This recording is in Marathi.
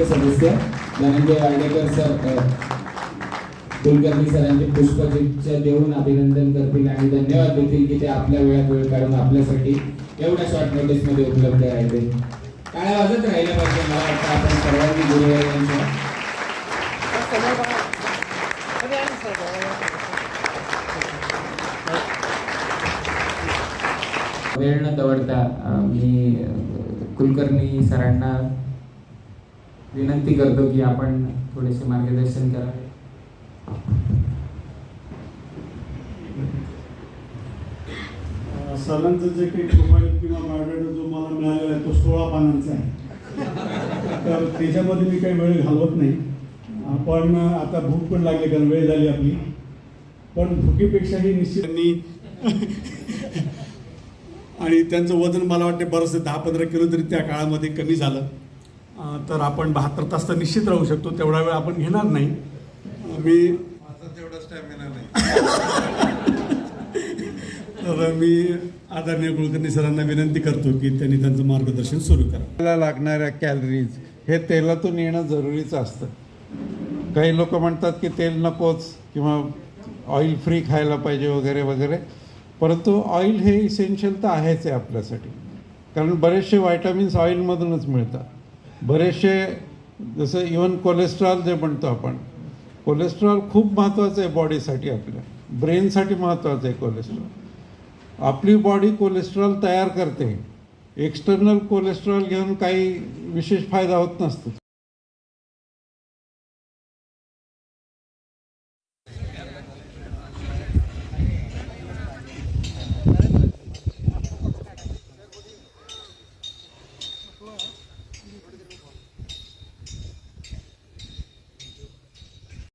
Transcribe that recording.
मुख्य सदस्य धनंजय वाडेकर सर कुलकर्णी सरांचे पुष्पगुच्छ देऊन अभिनंदन करतील आणि धन्यवाद देतील की ते आपल्या वेळात वेळ काढून आपल्यासाठी एवढ्या शॉर्ट नोटीसमध्ये उपलब्ध राहिले. काय वाजत राहिलं पाहिजे मला वाटतं आपण सर्वांनी गुरुवार यांच्या. वेळ न दवडता मी कुलकर्णी सरांना विनंती करतो की आपण थोडेसे मार्गदर्शन करावे सरांचं जे काही प्रोफाईल किंवा बायोडेटा जो मला मिळालेला आहे तो सोळा पानांचा आहे. तर त्याच्यामध्ये मी काही वेळ घालवत नाही. आपण आता भूक पण लागली कारण वेळ झाली आपली. पण भुकीपेक्षाही निश्चित आणि त्यांचं वजन मला वाटते बरंच दहा पंधरा किलो तरी त्या काळामध्ये कमी झालं. तर आपण बहात्तर तास तर निश्चित राहू शकतो तेवढा वेळ आपण घेणार नाही. मी माझा तेवढा स्टॅमिना नाही. तर मी आदरणीय कुलकर्णी सरांना विनंती करतो की त्यांनी त्यांचं मार्गदर्शन सुरू करा. लागणाऱ्या कॅलरीज हे तेलातून येणं जरुरीचं असतं. काही लोक म्हणतात की तेल नकोच किंवा ऑइल फ्री खायला पाहिजे वगैरे वगैरे. परंतु ऑइल हे इसेन्शियल तर आहेच आहे आपल्यासाठी. कारण बरेचसे व्हायटामिन्स ऑइलमधूनच मिळतात. बरेचसे जसं इवन कोलेस्ट्रॉल जे म्हणतो आपण कोलेस्ट्रॉल खूप महत्त्वाचं आहे बॉडीसाठी आपल्या. ब्रेनसाठी महत्त्वाचं आहे कोलेस्ट्रॉल आपली बॉडी कोलेस्ट्रॉल तयार करते. एक्सटर्नल कोलेस्ट्रॉल घेऊन काही विशेष फायदा होत नसतो.